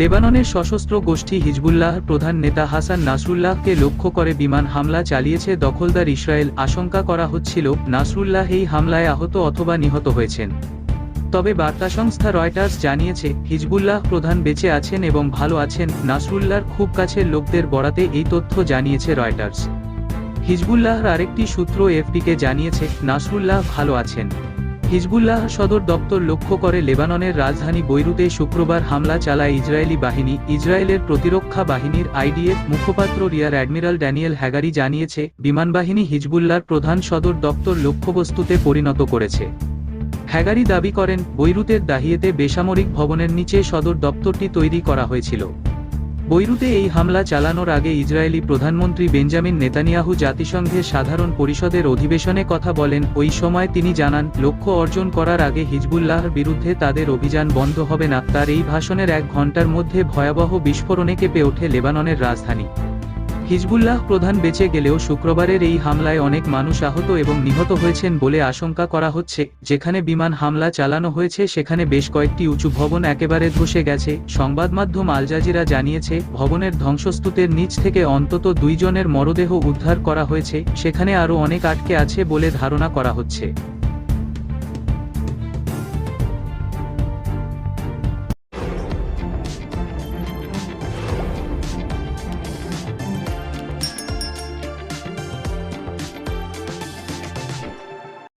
লেবাননের সশস্ত্র গোষ্ঠী হিজবুল্লাহ প্রধান নেতা হাসান নাসরুল্লাহকে লক্ষ্য করে বিমান হামলা চালিয়েছে দখলদার ইসরায়েল। আশঙ্কা করা হচ্ছিল, নাসরুল্লাহ এই হামলায় আহত অথবা নিহত হয়েছেন। তবে বার্তা সংস্থা রয়টার্স জানিয়েছে, হিজবুল্লাহ প্রধান বেঁচে আছেন এবং ভালো আছেন। নাসরুল্লাহর খুব কাছের লোকদের বরাতে এই তথ্য জানিয়েছে রয়টার্স। হিজবুল্লাহর আরেকটি সূত্র এফপিকে জানিয়েছে, নাসরুল্লাহ ভালো আছেন। হিজবুল্লাহ সদর দপ্তর লক্ষ্য করে লেবাননের রাজধানী বৈরুতে শুক্রবার হামলা চালায় ইসরায়েলি বাহিনী। ইসরায়েলের প্রতিরক্ষা বাহিনীর আইডিএফ মুখপাত্র রিয়ার অ্যাডমিরাল ড্যানিয়েল হ্যাগারি জানিয়েছে বিমানবাহিনী হিজবুল্লাহর প্রধান সদর দপ্তর লক্ষ্যবস্তুতে পরিণত করেছে। হ্যাগারি দাবি করেন, বৈরুতের দাহিয়েতে বেসামরিক ভবনের নিচে সদর দপ্তরটি তৈরি করা হয়েছিল। বৈরুতে এই হামলা চালানোর আগে ইসরায়েলি প্রধানমন্ত্রী বেঞ্জামিন নেতানিয়াহু জাতিসংঘের সাধারণ পরিষদের অধিবেশনে কথা বলেন। ওই সময় তিনি জানান, লক্ষ্য অর্জন করার আগে হিজবুল্লাহর বিরুদ্ধে তাদের অভিযান বন্ধ হবে না। তার এই ভাষণের এক ঘণ্টার মধ্যে ভয়াবহ বিস্ফোরণে কেঁপে ওঠে লেবাননের রাজধানী। হিজবুল্লাহ প্রধান বেঁচে গেলেও শুক্রবারের এই হামলায় অনেক মানুষ আহত এবং নিহত হয়েছেন বলে আশঙ্কা করা হচ্ছে। যেখানে বিমান হামলা চালানো হয়েছে, সেখানে বেশ কয়েকটি উঁচু ভবন একেবারে ধসে গেছে, সংবাদ মাধ্যম আলজাজিরা জানিয়েছে, ভবনের ধ্বংসস্তূপের নিচ থেকে অন্তত দুইজনের মরদেহ উদ্ধার করা হয়েছে, সেখানে আরও অনেক আটকে আছে বলে ধারণা করা হচ্ছে।